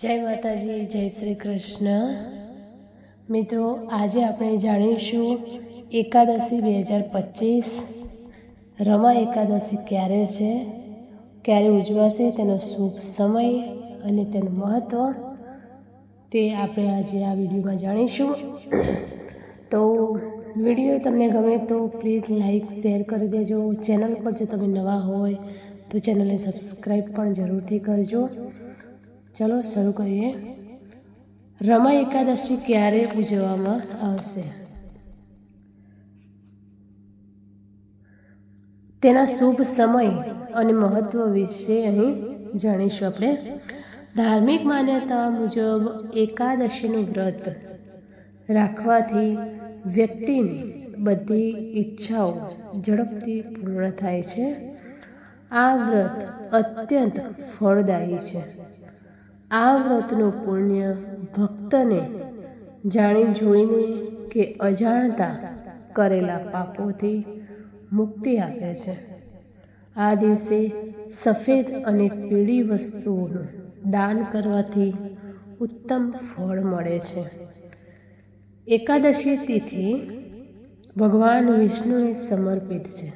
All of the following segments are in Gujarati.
જય માતાજી, જય શ્રી કૃષ્ણ. મિત્રો, આજે આપણે જાણીશું એકાદશી બે હજાર પચીસ. રમા એકાદશી ક્યારે છે? ક્યારે ઉજવાશે? તેનો શુભ સમય અને તેનું મહત્ત્વ તે આપણે આજે આ વિડીયોમાં જાણીશું. તો વીડિયો તમને ગમે તો પ્લીઝ લાઈક, શેર કરી દેજો. ચેનલ પર જો તમે નવા હોય તો ચેનલને સબસ્ક્રાઈબ પણ જરૂરથી કરજો. ચલો શરૂ કરીએ. રમા એકાદશી ક્યારે ઉજવવામાં આવશે? તેના શુભ સમય અને મહત્વ વિશે અહીં જાણીશું આપણે. ધાર્મિક માન્યતા મુજબ એકાદશીનું વ્રત રાખવાથી વ્યક્તિની બધી ઈચ્છાઓ ઝડપથી પૂર્ણ થાય છે. આ વ્રત અત્યંત ફળદાયી છે. આ વ્રતનું પુણ્ય ભક્તને જાણી જોઈને કે અજાણતા કરેલા પાપોથી મુક્તિ આપે છે. આ દિવસે સફેદ અને પીળી વસ્તુઓનું દાન કરવાથી ઉત્તમ ફળ મળે છે. એકાદશી તિથિ ભગવાન વિષ્ણુને સમર્પિત છે.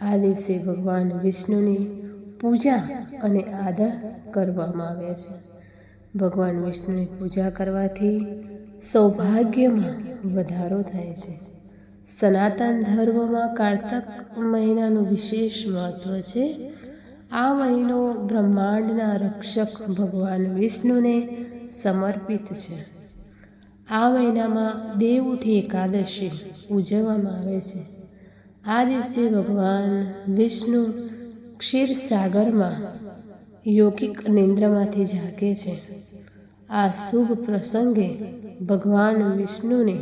આ દિવસે ભગવાન વિષ્ણુની પૂજા અને આદર કરવામાં આવે છે. ભગવાન વિષ્ણુની પૂજા કરવાથી સૌભાગ્યમાં વધારો થાય છે. સનાતન ધર્મમાં કારતક મહિનાનું વિશેષ મહત્વ છે. આ મહિનો બ્રહ્માંડના રક્ષક ભગવાન વિષ્ણુને સમર્પિત છે. આ મહિનામાં દેવઉઠી એકાદશી ઉજવવામાં આવે છે. આ દિવસે ભગવાન વિષ્ણુ ક્ષીરસાગરમાં યોગિક નિંદ્રમાંથી જાગે છે. આ શુભ પ્રસંગે ભગવાન વિષ્ણુને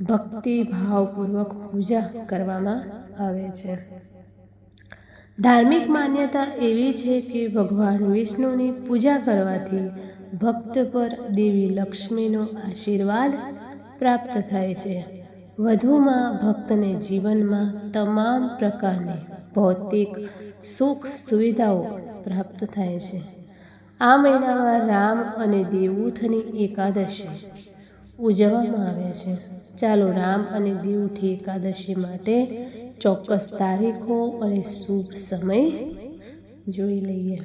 ભક્તિ ભાવપૂર્વક પૂજા કરવામાં આવે છે. ધાર્મિક માન્યતા એવી છે કે ભગવાન વિષ્ણુની પૂજા કરવાથી ભક્ત પર દેવી લક્ષ્મીનો આશીર્વાદ પ્રાપ્ત થાય છે. વધુમાં ભક્તને જીવનમાં તમામ પ્રકારની ભૌતિક સુખ સુવિધાઓ પ્રાપ્ત થાય છે. આ મહિનામાં રામ અને દેવૂથની એકાદશી ઉજવવામાં આવે છે. ચાલો રામ અને દેવઉઠી એકાદશી માટે ચોક્કસ તારીખો અને શુભ સમય જોઈ લઈએ.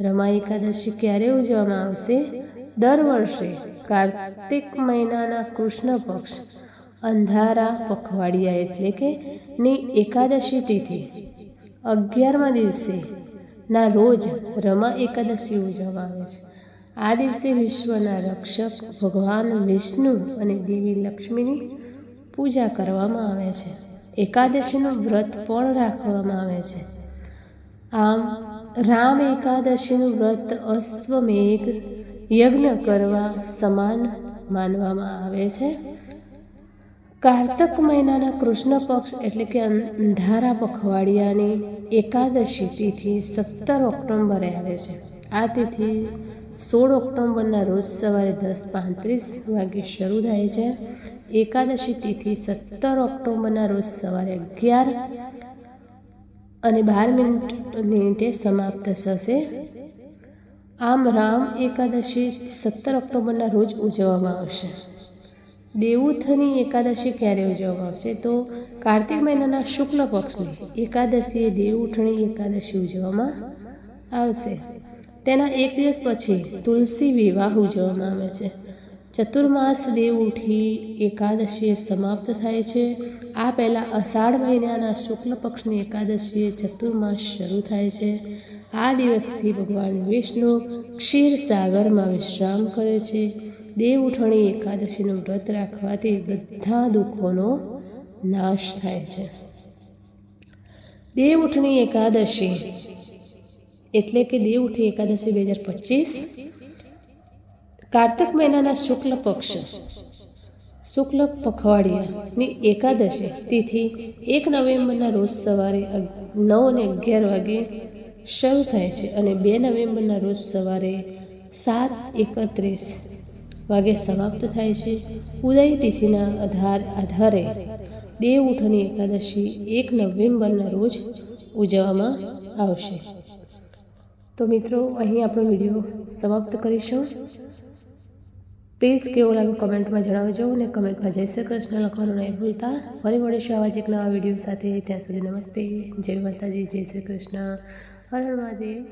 રમા એકાદશી ક્યારે ઉજવવામાં આવશે? દર વર્ષે કાર્તિક મહિનાના કૃષ્ણ પક્ષ અંધારા પખવાડિયા એટલે કે ની એકાદશી તિથિ અગિયારમા દિવસે, ના રોજ રમા એકાદશી ઉજવવામાં આવે છે. આ દિવસે વિશ્વના રક્ષક ભગવાન વિષ્ણુ અને દેવી લક્ષ્મીની પૂજા કરવામાં આવે છે. એકાદશીનું વ્રત પણ રાખવામાં આવે છે. આમ, રામ એકાદશીનું વ્રત અશ્વમેઘ યજ્ઞ કરવા સમાન માનવામાં આવે છે. કાર્તક મહિનાના કૃષ્ણ પક્ષ એટલે કે અંધારા પખવાડિયાની એકાદશી તિથિ સત્તર ઓક્ટોબરે આવે છે. આ તિથિ સોળ ઓક્ટોબરના રોજ સવારે દસ પાંત્રીસ વાગે શરૂ થાય છે. એકાદશી તિથિ સત્તર ઓક્ટોબરના રોજ સવારે અગિયાર અને બાર મિનિટ મિનિટે સમાપ્ત થશે. આમ રામ એકાદશી સત્તર ઓક્ટોબરના રોજ ઉજવવામાં આવશે. દેવુથની એકાદશી ક્યારે ઉજવવામાં આવશે? તો કાર્તિક મહિનાના શુક્લ પક્ષની એકાદશીએ દેવઉઠણી એકાદશી ઉજવવામાં આવશે. તેના એક દિવસ પછી તુલસી વિવાહ ઉજવવામાં આવે છે. ચતુર્માસ દેવ ઉઠી એકાદશીએ સમાપ્ત થાય છે. આ પહેલાં અષાઢ મહિનાના શુક્લ પક્ષની એકાદશીએ ચતુર્માસ શરૂ થાય છે. આ દિવસથી ભગવાન વિષ્ણુ ક્ષીર સાગરમાં વિશ્રામ કરે છે. દેવ ઉઠણી એકાદશીનું વ્રત રાખવાથી બધા દુઃખોનો નાશ થાય છે. દેવ ઉઠણી એકાદશી એટલે કે દેવ ઉઠી એકાદશી બે હજાર પચીસ કાર્તક મહિનાના શુક્લ પક્ષ. શુક્લ પખવાડિયાની એકાદશી તિથિ એક નવેમ્બરના રોજ સવારે નવ અને અગિયાર વાગે શરૂ થાય છે અને બે નવેમ્બરના રોજ સવારે સાત એકત્રીસ વાગે સમાપ્ત થાય છે. ઉદય તિથિના આધાર, આધારે દેવ ઉઠની એકાદશી એક નવેમ્બરના રોજ ઉજવવામાં આવશે. તો મિત્રો, અહીં આપણો વીડિયો સમાપ્ત કરીશું. પ્લીઝ કેવું લાગે કમેન્ટમાં જણાવજો અને કમેન્ટમાં જય શ્રી કૃષ્ણ લખવાનું નહીં ભૂલતા. ફરી મળીશું આવા જ એક નવા વીડિયો સાથે. ત્યાં સુધી નમસ્તે. જય માતાજી, જય શ્રી કૃષ્ણ. હર મહાદેવ.